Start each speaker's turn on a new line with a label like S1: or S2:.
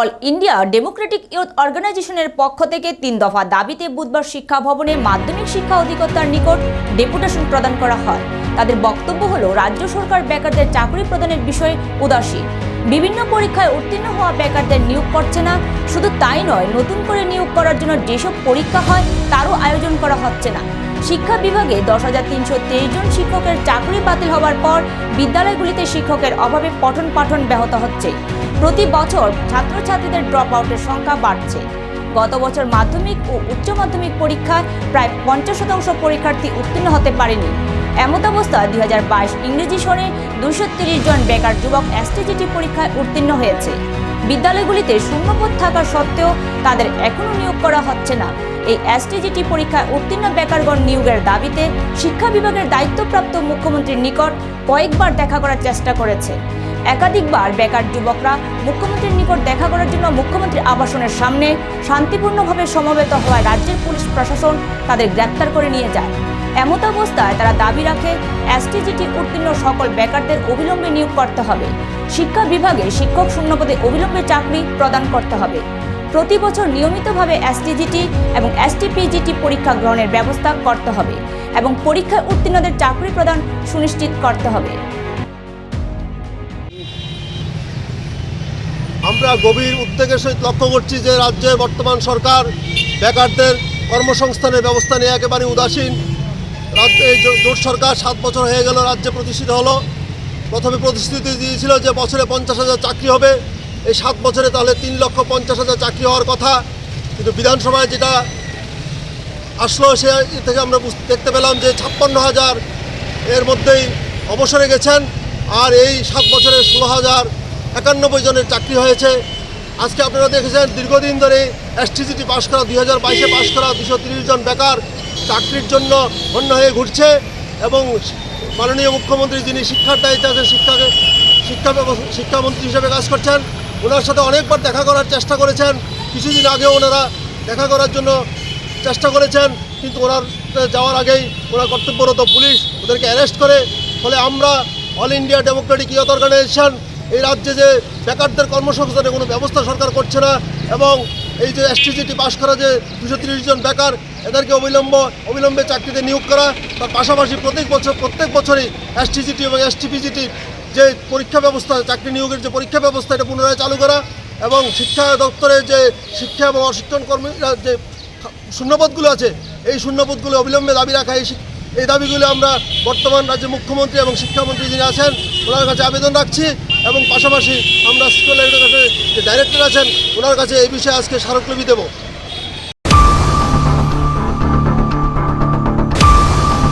S1: All India Democratic youth অর্গানাইজেশনের পক্ষ থেকে তিন দফা দাবিতে বুধবার শিক্ষা ভবনে মাধ্যমিক শিক্ষা অধিকর্তার নিকট ডেপুটেশন প্রদান করা হয়। তাদের বক্তব্য হলো, রাজ্য সরকার বেকারদের চাকরি প্রদানের বিষয়ে উদাসীন বিভিন্ন পরীক্ষায় উত্তীর্ণ হওয়া বেকারদের নিয়োগ করছে না। শুধু তাই নয়, নতুন করে নিয়োগ করার জন্য যেসব পরীক্ষা হয়, তারও আয়োজন করা হচ্ছে না। শিক্ষা বিভাগে দশ হাজার তিনশো জন শিক্ষকের চাকরি বাতিল হওয়ার পর বিদ্যালয়গুলিতে শিক্ষকের অভাবে পঠন পাঠন ব্যাহত হচ্ছে। প্রতি বছর ছাত্রছাত্রীদের ড্রপ আউটের সংখ্যা বাড়ছে। গত বছর মাধ্যমিক ও উচ্চ মাধ্যমিক পরীক্ষায় প্রায় পঞ্চাশ শতাংশ পরীক্ষার্থী উত্তীর্ণ হতে পারেনি। এমতাবস্থায় দুই হাজার বাইশ ইংরেজি সনে দুশো তিরিশ জন বেকার যুবক এসটিজিটি পরীক্ষায় উত্তীর্ণ হয়েছে। বিদ্যালয়গুলিতে শূন্যপদ থাকা সত্ত্বেও তাদের এখনও নিয়োগ করা হচ্ছে না। এই এসটিজিটি পরীক্ষায় উত্তীর্ণ বেকারগণ নিয়োগের দাবিতে শিক্ষা বিভাগের দায়িত্বপ্রাপ্ত মুখ্যমন্ত্রীর নিকট কয়েকবার দেখা করার চেষ্টা করেছে। একাধিকবার বেকার যুবকরা মুখ্যমন্ত্রীর নিকট দেখা করার জন্য মুখ্যমন্ত্রীর আবাসনের সামনে শান্তিপূর্ণভাবে সমবেত হওয়ায় রাজ্যের পুলিশ প্রশাসন তাদের গ্রেপ্তার করে নিয়ে যায়। এমত অবস্থায় তারা দাবি রাখে, এসটিজিটি উত্তীর্ণ সকল বেকারদের অবিলম্বে নিয়োগ করতে হবে। শিক্ষা বিভাগে শিক্ষক শূন্যপদে অবিলম্বে চাকরি প্রদান করতে হবে। প্রতি বছর নিয়মিতভাবে এসটিজিটি এবং এসটিপিজিটি পরীক্ষা গ্রহণের ব্যবস্থা করতে হবে এবং পরীক্ষায় উত্তীর্ণদের চাকরি প্রদান সুনিশ্চিত করতে হবে।
S2: আমরা গভীর উদ্বেগের সহিত লক্ষ্য করছি যে রাজ্যে বর্তমান সরকার বেকারদের কর্মসংস্থানের ব্যবস্থা নিয়ে একেবারে উদাসীন। রাজ্যে জোট সরকার সাত বছর হয়ে গেল রাজ্যে প্রতিষ্ঠিত হলো। প্রথমে প্রতিশ্রুতি দিয়েছিল যে বছরে পঞ্চাশ হাজার চাকরি হবে। এই সাত বছরে তাহলে তিন লক্ষ পঞ্চাশ হাজার চাকরি হওয়ার কথা। কিন্তু বিধানসভায় যেটা আসলো সে থেকে আমরা দেখতে পেলাম যে ছাপ্পান্ন হাজার এর মধ্যেই অবসরে গেছেন। আর এই সাত বছরে ষোলো হাজার একানব্বই জনের চাকরি হয়েছে। আজকে আপনারা দেখেছেন, দীর্ঘদিন ধরে এসটিজিটি পাশ করা, দুই হাজার বাইশে পাশ করা দুশো জন বেকার চাকরির জন্য অন্য হয়ে ঘুরছে এবং মাননীয় মুখ্যমন্ত্রী যিনি শিক্ষার দায়িত্বে আছেন, শিক্ষাকে শিক্ষা ব্যবস্থা শিক্ষামন্ত্রী হিসেবে কাজ করছেন, ওনার সাথে অনেকবার দেখা করার চেষ্টা করেছেন। কিছুদিন আগেও ওনারা দেখা করার জন্য চেষ্টা করেছেন, কিন্তু ওনার যাওয়ার আগেই ওনার কর্তব্যরত পুলিশ ওদেরকে অ্যারেস্ট করে। ফলে আমরা All India Democratic Youth Organisation এই রাজ্যে যে বেকারদের কর্মসংস্থানের কোনো ব্যবস্থা সরকার করছে না এবং এই যে এসটিজিটি পাশ করা যে দুশো জন বেকার, এদেরকে অবিলম্ব, অবিলম্বে চাকরিতে নিয়োগ করা, তার পাশাপাশি প্রত্যেক বছর, প্রত্যেক বছরই এসটিজিটি এবং এসটিপিজিটির যে পরীক্ষা ব্যবস্থা, চাকরি নিয়োগের যে পরীক্ষা ব্যবস্থা, এটা পুনরায় চালু করা এবং শিক্ষা দপ্তরের যে শিক্ষা এবং অশিক্ষণ কর্মীরা যে শূন্যপদগুলো আছে, এই শূন্যপদগুলো অবিলম্বে দাবি রাখা, এই এই দাবিগুলো আমরা বর্তমান রাজ্যের মুখ্যমন্ত্রী এবং শিক্ষামন্ত্রী যিনি আছেন, ওনার কাছে আবেদন রাখছি। এবং পাশাপাশি আমরা স্কুলের এডুকেশনের যে ডাইরেক্টর আছেন ওনার কাছে এই বিষয়ে আজকে স্মারকলিপি দেবো।